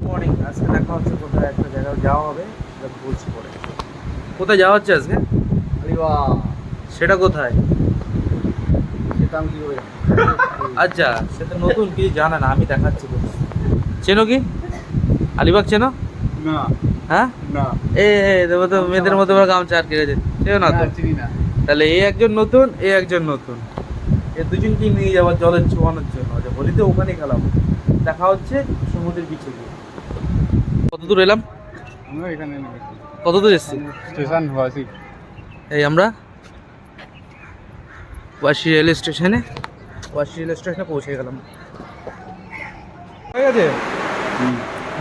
Morning আজকে দেখা হচ্ছে কোথায় একটা জায়গায় যাওয়া হবে সেটা বলছি পরে কোথায় যাওয়া হচ্ছে আজকে? আলিবা সেটা কোথায়? সেটা আমি আচ্ছা সেটা নতুন কিছু জানা না আমি দেখাচ্ছি কোথায় চেনো কি? আলিবাগ চেনো? না। হ্যাঁ? না। এ এ, দেবো তো মেয়েদের মতো গামছা আটকে গেছে। চেনো না তো? না, চিনি না। তাহলে এ একজন নতুন এ একজন নতুন। এ দুজনকে নিয়ে যাওয়ার জলের চোয়ানোর জন্য। যে হোলিতে ওখানে খেলাম দেখা হচ্ছে সমুদ্রের বিচে গিয়ে। কত দূর এলাম? আমরা এখানে নেমেছি কত দূর এসছি? স্টেশন হওয়াছি এই আমরা ওয়াশি রেল স্টেশনে ওয়াশি রেল স্টেশনে পৌঁছে গেলাম। হয়ে গেছে?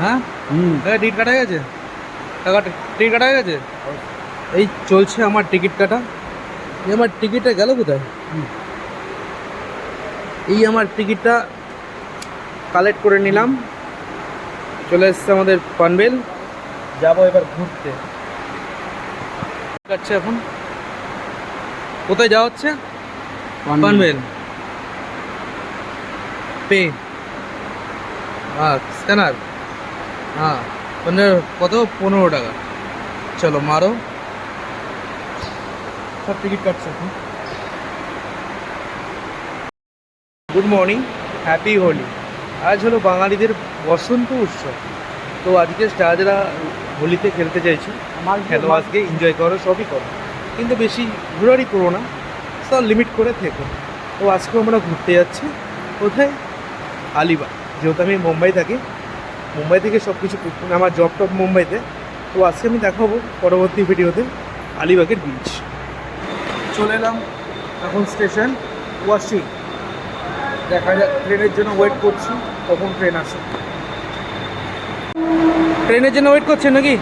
হ্যাঁ? টিকিট কাটা হয়ে গেছে? টাকা টিকিট কাটা হয়ে গেছে? এই চলছে আমার টিকিট কাটা। এই আমার টিকিটটা গেল কোথায়? এই আমার টিকিটটা কালেক্ট করে নিলাম। চলে এসছে আমাদের পানবেল। যাব এবার ঘুরতে। যাচ্ছে এখন। কোথায় যাওয়া হচ্ছে? পানবেল। পে। হ্যাঁ স্ক্যানার। হ্যাঁ পনেরো কত? পনেরো টাকা। চলো মারো। সব টিকিট কাটছে এখন। Good morning happy Holi. আজ হলো বাঙালিদের বসন্ত উৎসব। তো আজকে যারা হোলিতে খেলতে চাইছো। খেলো আজকে এনজয় করো সবই করো। কিন্তু বেশি ঘোরারি করো না সব লিমিট করে থেকো। তো আজকে আমরা ঘুরতে যাচ্ছি কোথায়? আলিবাগ। যেহেতু আমি মুম্বাই থাকি মুম্বাই থেকে সব কিছু আমার জব টপ মুম্বাইতে। তো আজকে আমি দেখাবো পরবর্তী ভিডিওতে আলিবাগের বিচ চলে এলাম এখন স্টেশন ওয়াশিং দেখা যাক ট্রেনের জন্য ওয়েট করছি কখন ট্রেন আসে। ট্রেনের জন্য ওয়েট করছেন নাকি?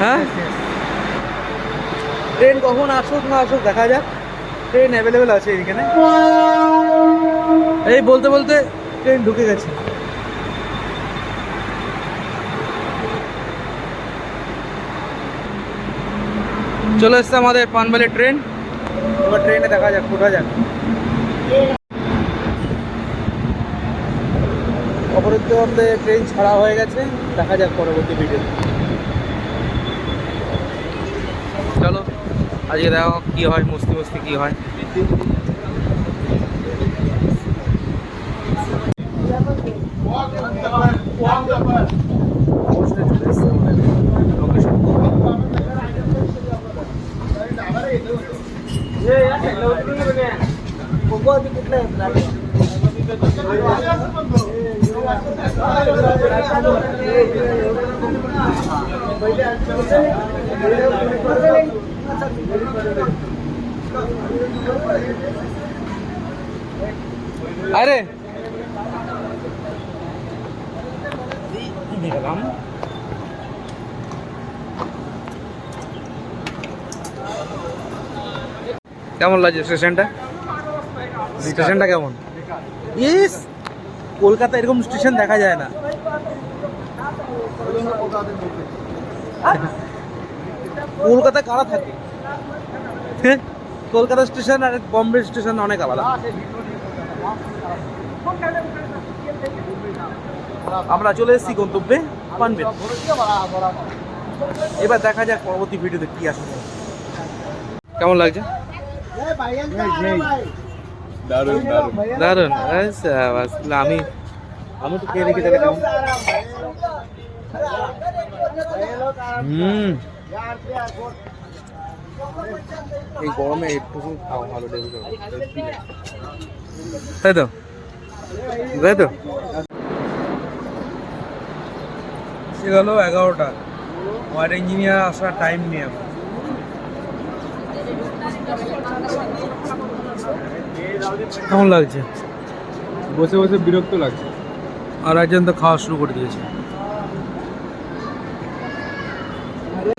হ্যাঁ? ট্রেন কখন আসুক না আসুক দেখা যাক। ট্রেন অ্যাভেলেবেল আছে এইখানে। এই বলতে বলতে ট্রেন ঢুকে গেছে। চলে এসছে আমাদের পানবালের ট্রেন। এবার ট্রেনে দেখা যাক কোথায় যাক। অপরদিকে মধ্যে ট্রেন ছাড়া হয়ে গেছে, দেখা যাক পরবর্তী ভিডিও চলো, আজকে দেখো কি হয়, মস্তি মস্তি কি হয়। আরে। কেমন লাগছে স্টেশনটা? স্টেশনটা কেমন? ইস কলকাতা এরকম স্টেশন দেখা যায় না। কলকাতা কারা থাকে? হ্যাঁ? কলকাতা স্টেশন আর বম্বে স্টেশন অনেক আলাদা। আমরা চলে এসেছি গন্তব্যে পানবেল। এবার দেখা যাক পরবর্তী ভিডিওতে কি আসে। কেমন লাগছে? দারুণ দারুণ। আমি আমি তো কে দেখি তাহলে কেমন। হুম। এই গরমে একটুকু খাওয়া ভালো লেগে তাই তো? তাই তো? সে গেল এগারোটা। ওয়ার ইঞ্জিনিয়ার আসার টাইম নেই আমার কেমন লাগছে? বসে বসে বিরক্ত লাগছে। আর একজন তো খাওয়া শুরু করে দিয়েছে।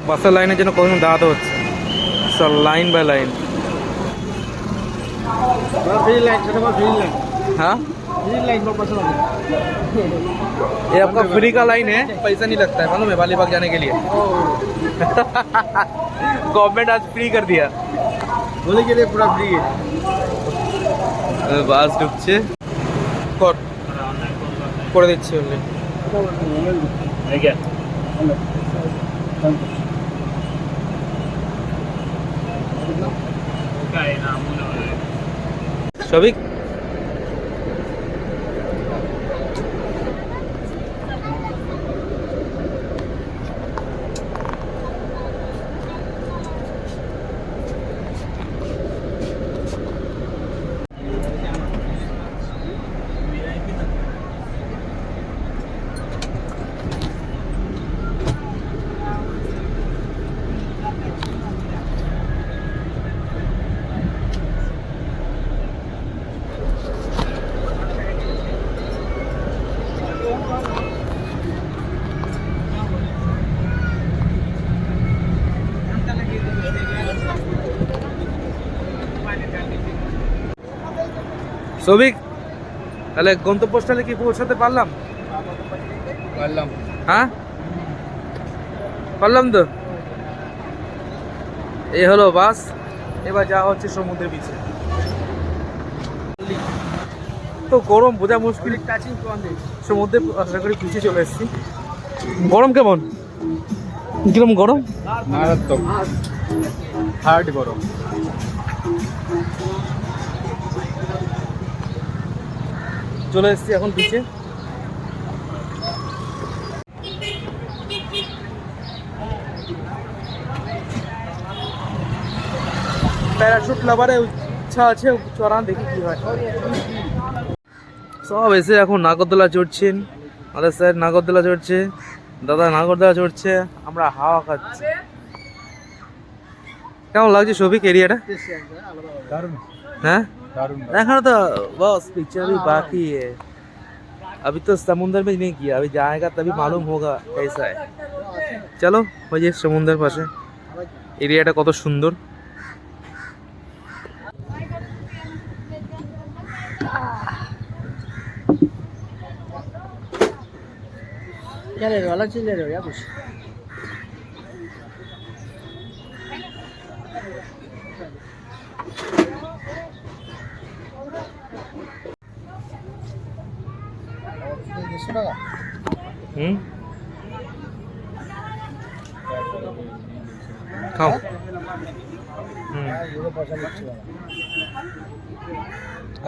বাসের লাইনের জন্য কখন দাঁড়াতে হচ্ছে? Sir line by line free line छोटा फ्री लाइन हाँ फ्री लाइन पर पैसा लगेगा ये आपका फ्री का लाइन है पैसा नहीं लगता है मालूम है बालीबाग जाने के लिए गवर्नमेंट आज फ्री कर दिया होली के लिए पूरा फ्री है বাস ঢুকছে কর করে দিচ্ছি অলরেডি সবিক সবিক তাহলে গন্তব্যস্থলে কি পৌঁছাতে পারলাম? পারলাম। হ্যাঁ? পারলাম তো? এই হলো বাস এবার যাওয়া হচ্ছে সমুদ্রের বিচে। তো গরম বোঝা মুশকিল। সমুদ্রে আশা করি পিছিয়ে চলে এসেছি। গরম কেমন? কিরম গরম? মারাত্মক। হার্ড গরম। চলে এসেছি এখন পিছে প্যারাশুট লাভারে ইচ্ছা আছে চড়ান দেখি কি হয়। সব এসে এখন নাগরদোলা চড়ছেন। আমাদের স্যার নাগরদোলা চড়ছে দাদা নাগরদোলা চড়ছে আমরা হাওয়া খাচ্ছি। কেমন লাগছে সবিক এরিয়াটা হ্যাঁ? দারুণ देखना तो बस पिक्चर भी बाकी है अभी तो समुंदर में नहीं किया अभी जाएगा तभी मालूम होगा कैसा है চলো ওই যে সমুদ্রের পাশে এরিয়াটা কত সুন্দর क्या ले रहे हो अलग चीज ले रहे हो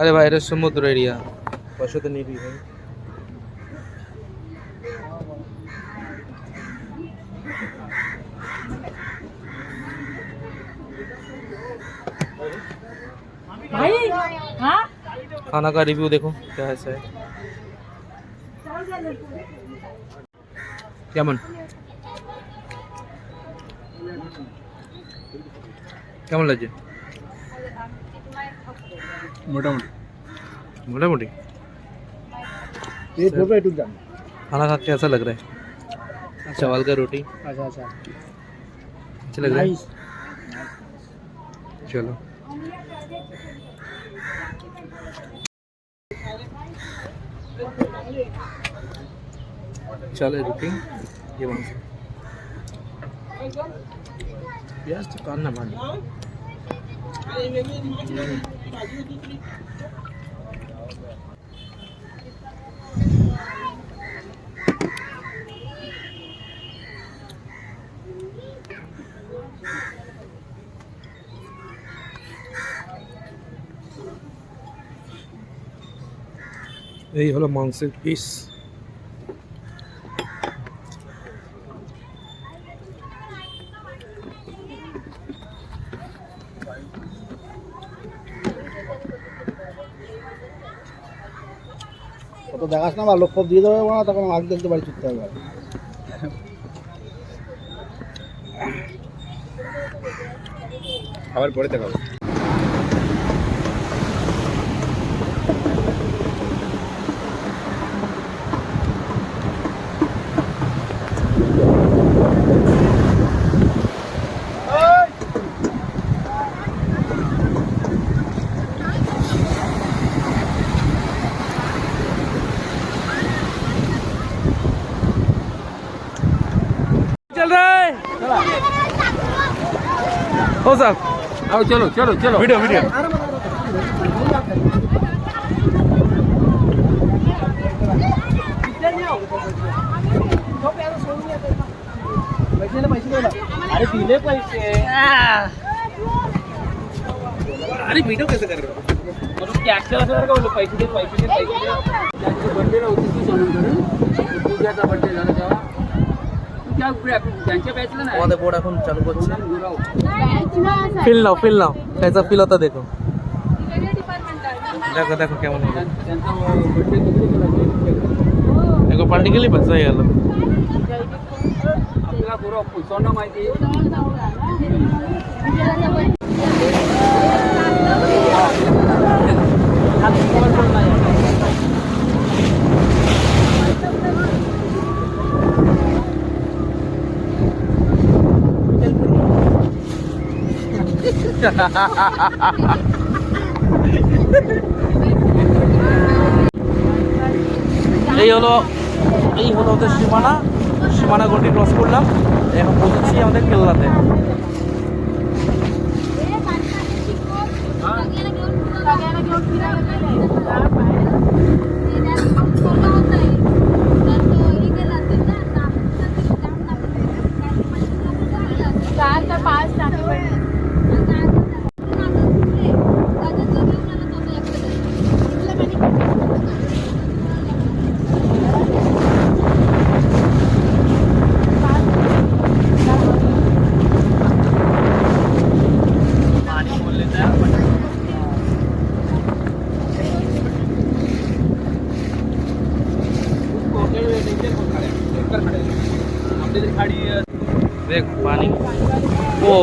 আরে ভাই এটা সমুদ্র এরিয়া পয়সা তো নিবি ভাই भाई हाँ खाना का रिव्यू देखो क्या है सर কেমন কেমন লাগছে মোটামুটি मोटामोटी ये फोटो टूट जाना खाना खा के कैसा लग रहा है चावल का रोटी अच्छा अच्छा अच्छा लग रहा है चलो चले रोटी ये वहाँ से प्याज तो काटना भाई এই হলো মাংসের পিস। কত নাম্বার লক্ষ্য দিয়ে দেবে না তখন আগে দেখতে বাড়ি ছুটতে হবে আবার পরে দেখাবো। आओ चलो चलो चलो. Video video. अरे दिले पैसे. अरे व्हिडिओ कसं कर कॅप्चर असं कर का बोललो पैसे दे पैसे दे पैसे दे. त्यांची बर्थडे नव्हती ती सोडून करून पूजाचा बर्थडे झाला तेव्हा. আমাদের বোর্ড এখন চালু করছে। Feel now feel now. As a ফিলতা দেখো। দেখো দেখো কেমন হবে। দেখো পাল্টি গেলি। বাস হয়ে গেল মাইতি এই হলো এই হলো ওদের সীমানা। সীমানা গন্ডি ক্রস করলাম। এখন পৌঁছেছি আমাদের কেল্লাতে।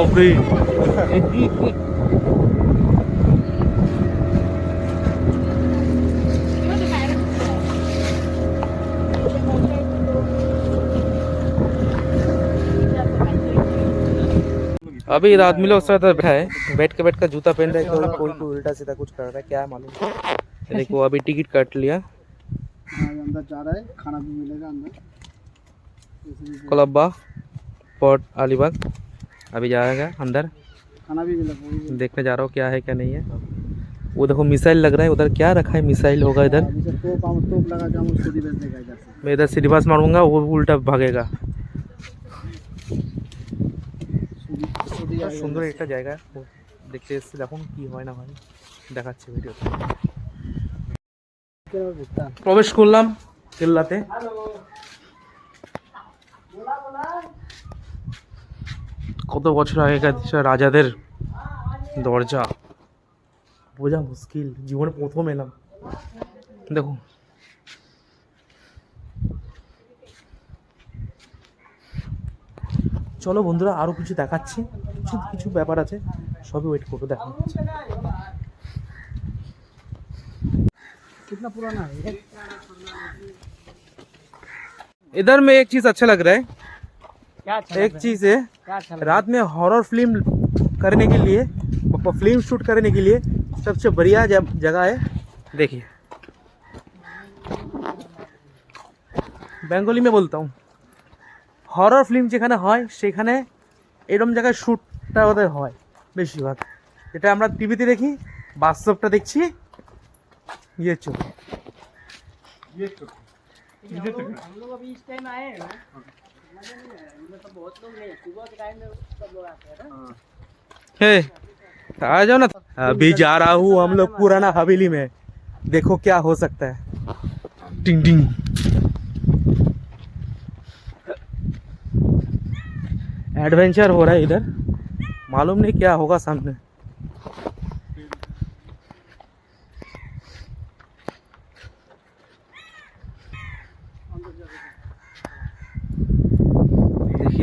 ओ अभी आदमी लोग उस तरह बैठा है। बैठ के बैठ कर जूता पहन रहा है कोई कोई कोई उल्टा सीधा कुछ कर रहा है क्या मालूम। देखो अभी टिकट काट लिया। हाँ, अंदर जा रहा है खाना भी मिलेगा अंदर। कोलब्बा पोर्ट अलीबाग। अभी जाएगा अंदर खाना भी मिलेगा वो भी देखने जा रहा हूँ क्या है क्या नहीं है वो देखो मिसाइल लग रहा है उधर क्या रखा है मिसाइल होगा इधर अभी से तोप हम तोप लगा के हम उसको भी भेज देगा इधर से मैं इधर सिटीबास मारूंगा वो उल्टा भागेगा सूदी आएगा সুন্দর একটা জায়গা ও দেখতে এসেছি দেখুন কি হয় না হয় দেখাচ্ছে ভিডিওতে क्या भुगतान প্রবেশ করলাম কেল্লাতে কত বছর আগেকার সব রাজাদের দরজা বোঝা মুশকিল জীবনে প্রথম এলাম দেখো চলো বন্ধুরা আরও কিছু দেখাচ্ছি কিছু কিছু ব্যাপার আছে সবই ওয়েট করবো দেখানো कितना पुराना है इधर में एक चीज अच्छा लग रहा है क्या अच्छा एक चीज है क्या अच्छा रात में हॉरर फिल्म करने के लिए फिल्म शूट करने के लिए सबसे बढ़िया जग- जगह है देखिए বেঙ্গলি মে বলতাম হরর ফিল্ম যেখানে হয় সেখানে এরম জায়গায় শ্যুটটা ওদের হয় বেশিরভাগ যেটা আমরা টিভিতে দেখি বাস্তবটা দেখছি ইয়ে চোখ हम लोग अभी इस टाइम आए हैं आ जाओ ना। अभी जा रहा हूँ हम लोग पुराना हवेली में। देखो क्या हो सकता है। टिंग टिंग। एडवेंचर हो रहा है इधर। मालूम नहीं क्या होगा सामने।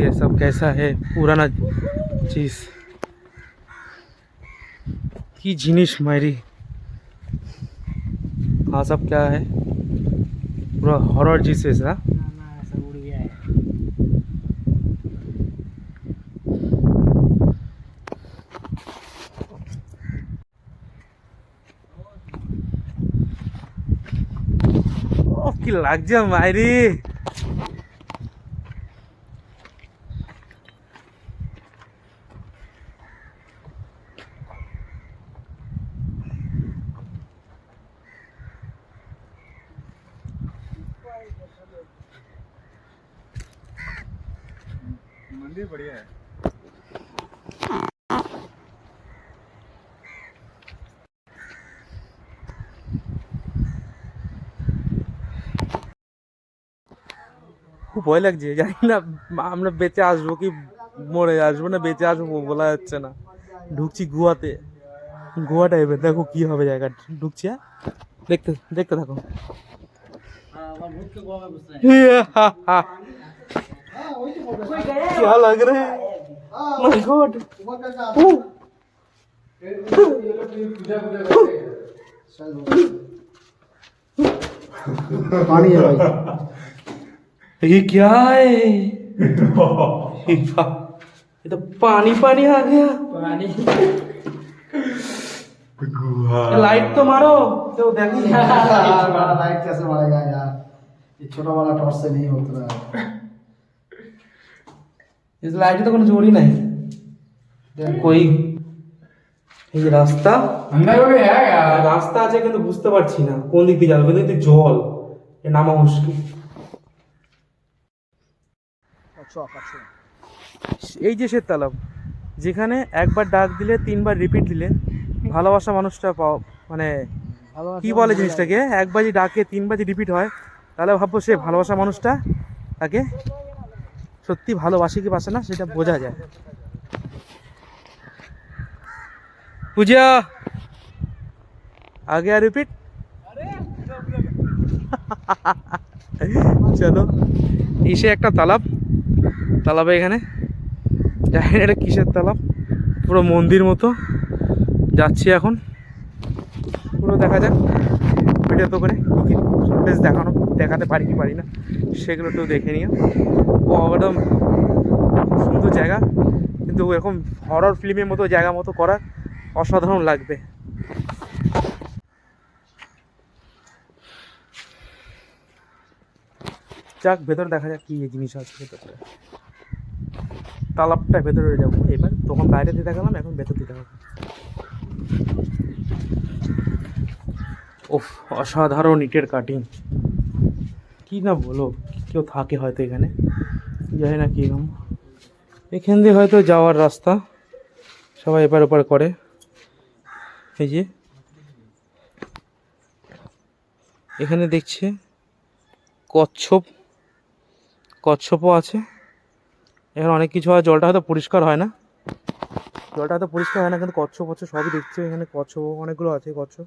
देखिए सब कैसा है पुराना चीज की जिनिस मारी हाँ सब क्या है पूरा हॉरर चीज है सब उड़ गया है ও কি লাগছে মাইরি मंदिर बढ़िया है খুব ভয় লাগছে জানি না আমরা বেঁচে আসবো কি মরে আসবো না বেঁচে আসবো বলা যাচ্ছে না ঢুকছি গুহাতে গুহা টাইপের দেখো কি হবে জায়গাটা ঢুকছি হ্যাঁ দেখতে দেখতে থাকো क्या लग रहा है? माय गॉड पानी है भाई। ये क्या है? ये तो पानी पानी आ गया। पानी। लाइट तो मारो तो देखो। बड़ा लाइट कैसे मारेगा यार? ये छोटा वाला टॉर्च से नहीं होता। है লাইটে তো কোনো জোরই নাই কই এই রাস্তা রাস্তা আছে কিন্তু বুঝতে পারছি না কোন দিক দিয়ে যাব কিন্তু জল এ নামা মুশকিল এই যে সে তালাব যেখানে একবার ডাক দিলে তিনবার রিপিট দিলে ভালোবাসা মানুষটা পাও মানে কি বলে জিনিসটাকে? একবার যে ডাকে তিনবার যে রিপিট হয় তাহলে ভাববো সে ভালোবাসা মানুষটা তাকে সত্যি ভালোবাসে কি বাসে না, সেটা বোঝা যায়। পূজা, আগে আর রিপিট চলো ইসে একটা তালাব। তালাবে এখানে। জানি এটা কিসের তালাব, পুরো মন্দির মতো। যাচ্ছি এখন। পুরো দেখা যাক। ভিডিও তো করে দেখানো, দেখাতে পারি কি পারি না, সেগুলো একটু দেখে নিও। একদম সুন্দর জায়গা। কিন্তু এরকম হরর ফিল্মের মতো জায়গা মতো করা অসাধারণ লাগবে। যাক, ভেতরে দেখা যাক কি জিনিস আছে ভেতরে। তালাবটা ভেতরে যাব। এবার তখন বাইরে দিয়ে দেখালাম এখন ভেতর দিতে হবে। ওফ অসাধারণ ইটের কাটিং কি না বলো, কেউ থাকে হয়তো এখানে। জানি না কীরকম এখান দিয়ে হয়তো যাওয়ার রাস্তা সবাই এপার ওপার করে। এই যে। এখানে দেখছে কচ্ছপ। কচ্ছপও আছে। এখানে অনেক কিছু হয় জলটা হয়তো পরিষ্কার হয় না। জলটা হয়তো পরিষ্কার হয় না, কিন্তু কচ্ছপ হচ্ছে সবই দেখছে। এখানে কচ্ছপ অনেকগুলো আছে, কচ্ছপ।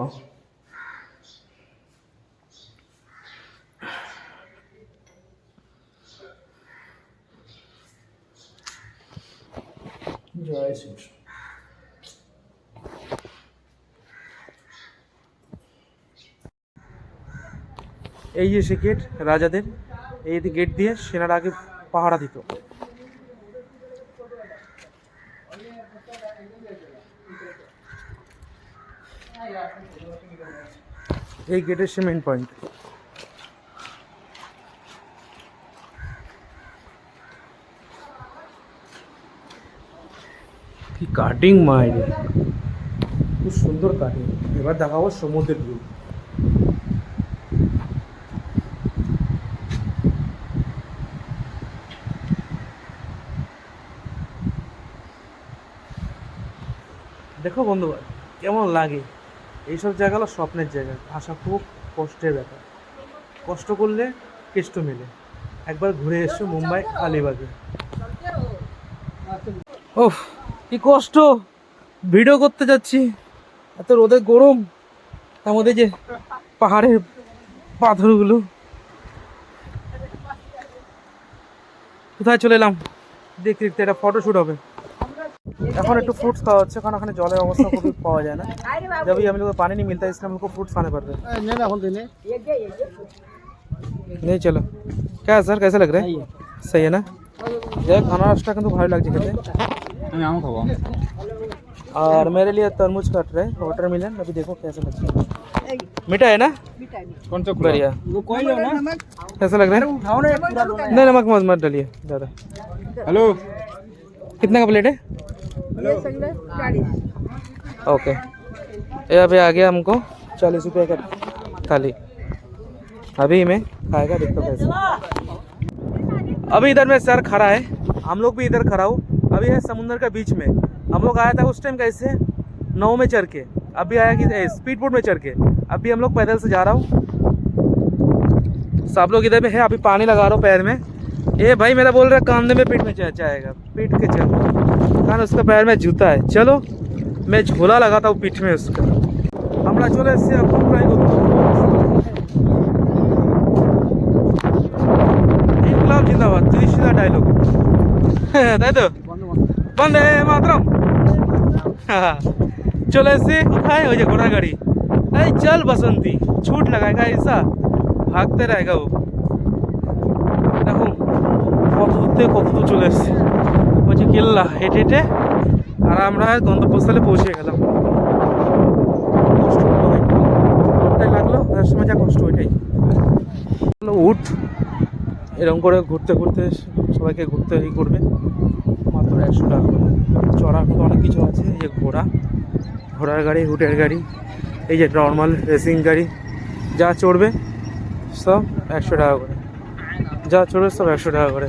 বাবা জয় শ্রীকৃষ্ণ এই যে সে গেট রাজাদের, এই গেট দিয়ে সেনারা আগে পাহারা দিত। এই গেটের সে মেন পয়েন্ট কি কাটিং মাইরে খুব সুন্দর কাটিং এবার দেখাবো সমুদ্রের ভিউ দেখো বন্ধুরা, কেমন লাগে। এইসব জায়গাগুলো স্বপ্নের জায়গা। আসা খুব কষ্টের ব্যাপার। কষ্ট করলে কেষ্ট মেলে। একবার ঘুরে এসছো মুম্বাই আলিবাগে। ওফ কি কষ্ট! ভিডিও করতে যাচ্ছি। এত রোদে গরম। তার মধ্যে যে পাহাড়ের পাথরগুলো। কোথায় চলে এলাম? দেখতে দেখতে একটা ফটোশ্যুট হবে। এখন एक फ्रूट्स खाओ अच्छे खाना खाने जल अवस्था को पावा जाए ना जब भी हम लोग पानी नहीं मिलता इसलिए हम लोग को फ्रूट्स खाने पड़ रहे हैं नहीं चलो क्या सर कैसे लग रहा है सही है ना ये खाना एक्स्ट्रा किन्तु भारी लग खाओ और मेरे लिए तरबूज कट रहे वाटर मिलन अभी देखो कैसे लगता है मीठा है ना कौन सा बढ़िया कैसा लग रहा है नहीं नमक मत डालिए दादा हेलो कितने का प्लेट है? ओके ये अभी आ गया हमको। चालीस रुपये का। थाली अभी मैं खाएगा देखो कैसे। अभी इधर में सर खड़ा है। हम लोग भी इधर खड़ा हो। अभी है समुंदर का बीच में। हम लोग आया था उस टाइम कैसे? नौ में चढ़ के। अभी आया कि स्पीड बोट में चढ़ के। अभी हम लोग पैदल से जा रहा हूँ। सब लोग इधर में है। अभी पानी लगा रहा हूँ पैर में। ये भाई मेरा बोल रहा है कांधे में पीठ में जा- जाएगा पीठ के चल কারণ उसका पैर में जूता है चलो मैं झोला लगाता हूँ पीठ में उसका আমরা চলে এসেছি এখন প্রায় ইনকলাব জিন্দাবাদ ত্রিশিলা ডায়লগ তাই তো বন্দে মাতরম চলে এসেছি কোথায় ওই যে ঘোড়া গাড়ি এই চল बसंती छूट लगाएगा ऐसा भागते रहेगा वो থেকে কত দূর চলে এসেছি বলছি কেল্লা, হেঁটে হেঁটে আর আমরা গন্তব্যস্থলে পৌঁছে গেলাম। কষ্ট হলো লাগল তার সময় যা কষ্ট ওইটাই। উঠ। এরকম করে ঘুরতে ঘুরতে সবাইকে ঘুরতে ই করবে। মাত্র একশো টাকা করে। চড়ার মতো অনেক কিছু আছে, এই যে ঘোড়া। ঘোড়ার গাড়ি, হুটের গাড়ি, এই যে নর্মাল রেসিং গাড়ি। যা চড়বে সব একশো টাকা করে। যা চড়বে সব একশো টাকা করে।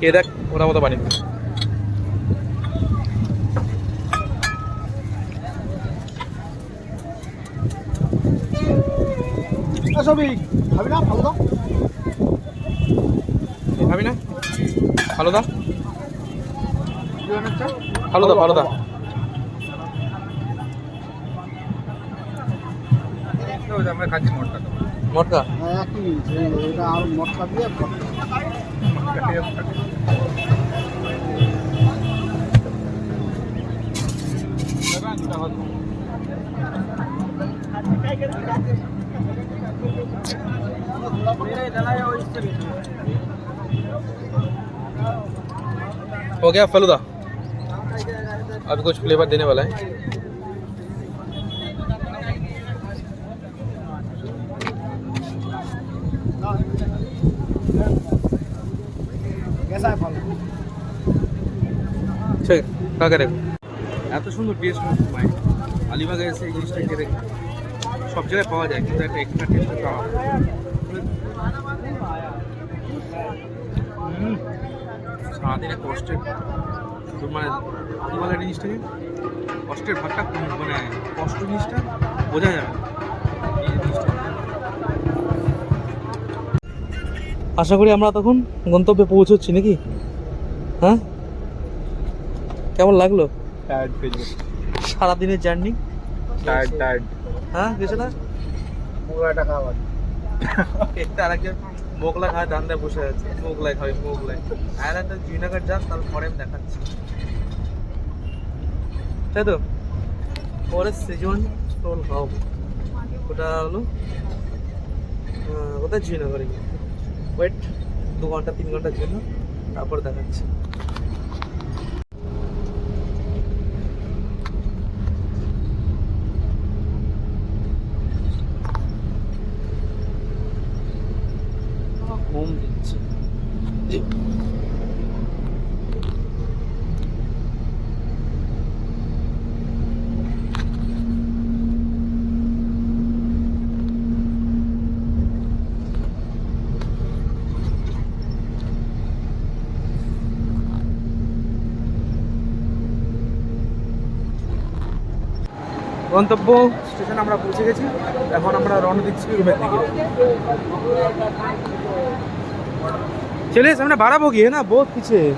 কে দেখ ওরা মতো বানিয়ে সবই না? ভালো দাও। খাবি না? ভালো দা ভালো দা ভালো দা আমরা খাচ্ছি মোটটা মটকা হ্যাঁ, একই এটা আর মটকা দিয়ে हो गया फलूदा। अभी कुछ फ्लेवर देने वाला है। कैसा है फल ঠিক কা করে এত সুন্দর টেস্ট ভাই আলিবাগে এসে এই জিনিসটা খেতে সব জায়গায় পাওয়া যায় কিন্তু একটা এক্সট্রা টেস্ট পাওয়া হুম, সারাদিনে কষ্টের মানে কী বলে এই জিনিসটাকে কষ্টের ভাগটা কম- মানে কষ্ট জিনিসটা বোঝা যাবে আশা করি আমরা তখন গন্তব্যে পৌঁছচ্ছি নাকি? হ্যাঁ? কেমন লাগল? সারাদিনের জার্নি? টায়ার্ড টায়ার্ড হ্যাঁ কিছু না পুরো টাকা আবার একটা আরেকজন মোগলা বসে আছে। মোগলাই খাবে মোগলাই। আর একটা জুনাগর যান তারপরে আমি দেখাচ্ছি। তাই তো? পরে সিজন খাও ওটা হলো কোথায় জুনাগরে ওয়েট দু ঘণ্টা তিন ঘণ্টার জন্য তারপর দেখাচ্ছি। গন্তব্য স্টেশনে আমরা পৌঁছে গেছি এখন আমরা রওনা দিচ্ছি রুমের দিকে चलिए सामने बारह होगी है ना बहुत पीछे है